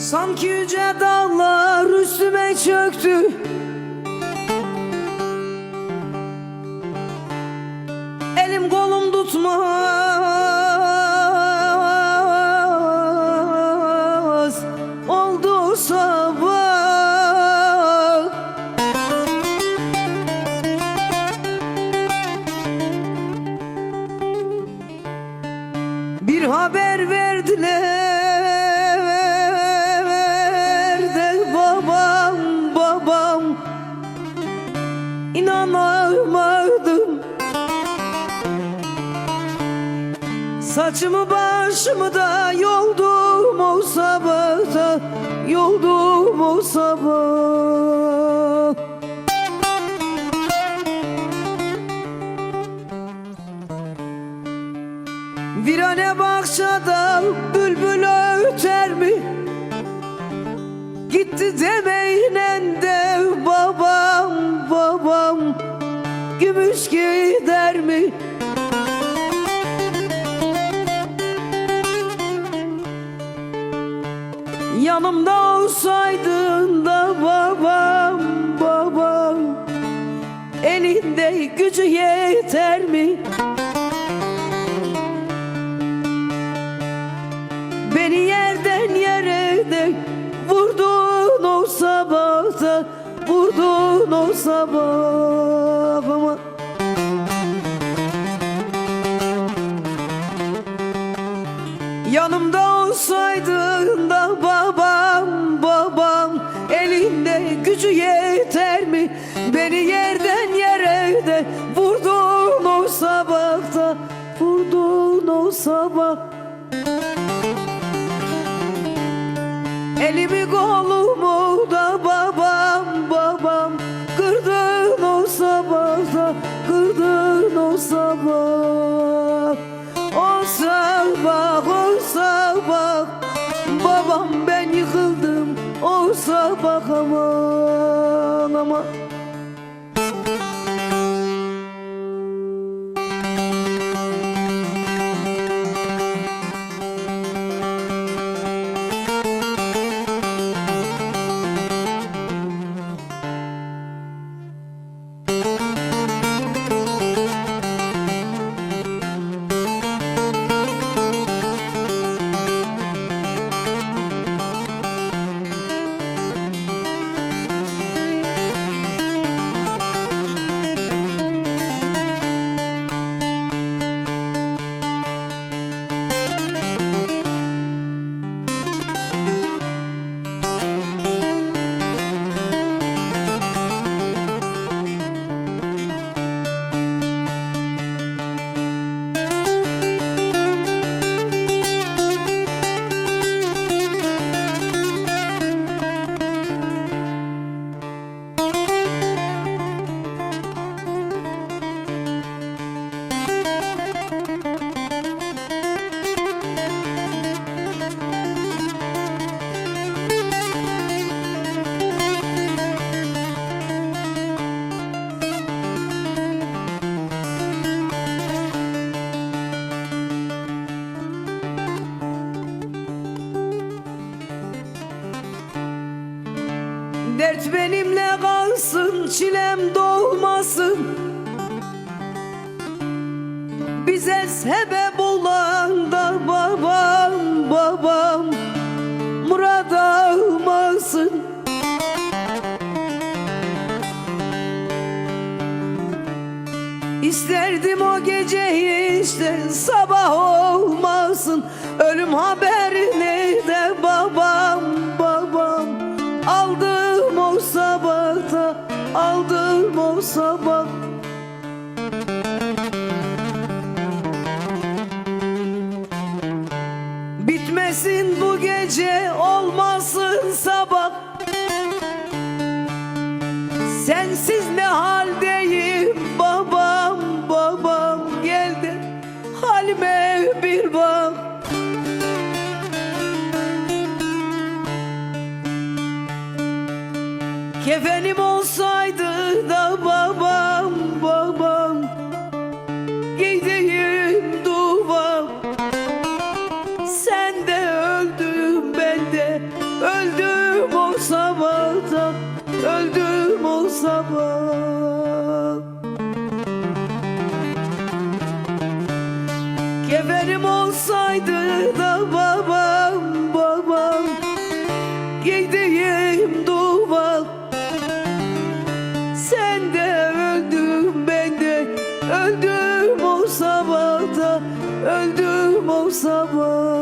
Sanki yüce dağlar üstüme çöktü. Elim kolum tutmaz. Oldu sabah. Bir haber verdiler babam inanamadım Saçımı başımı da yoldum o sabahta Yoldum o sabah. Virane bahçede bülbül öter mi? Gitti demeyle de Gümüş gider mi? Yanımda olsaydın da babam babam Elinde gücü yeter mi? Beni yerden yere de vurdun o sabahta Vurdun o sabahıma Yanımda olsaydın da babam babam Elinde gücü yeter mi? Beni yerden yere de vurdun o sabahta Vurdun o sabah Elimi Sabah aman aman Dert benimle kalsın, çilem dolmasın. Bize sebep olan da babam, babam. Murad almasın. İsterdim o gece işte sabah olmasın. Ölüm haberini Bitmesin bu gece? Olmasın sabah. Sensiz ne haldeyim? Babam babam geldi. Halime bir bak. Kefenim olsaydı da babam babam Geberim olsaydı da babam babam. Giydiğim duval Sen de öldüm ben de öldüm o sabahta. Öldüm o sabah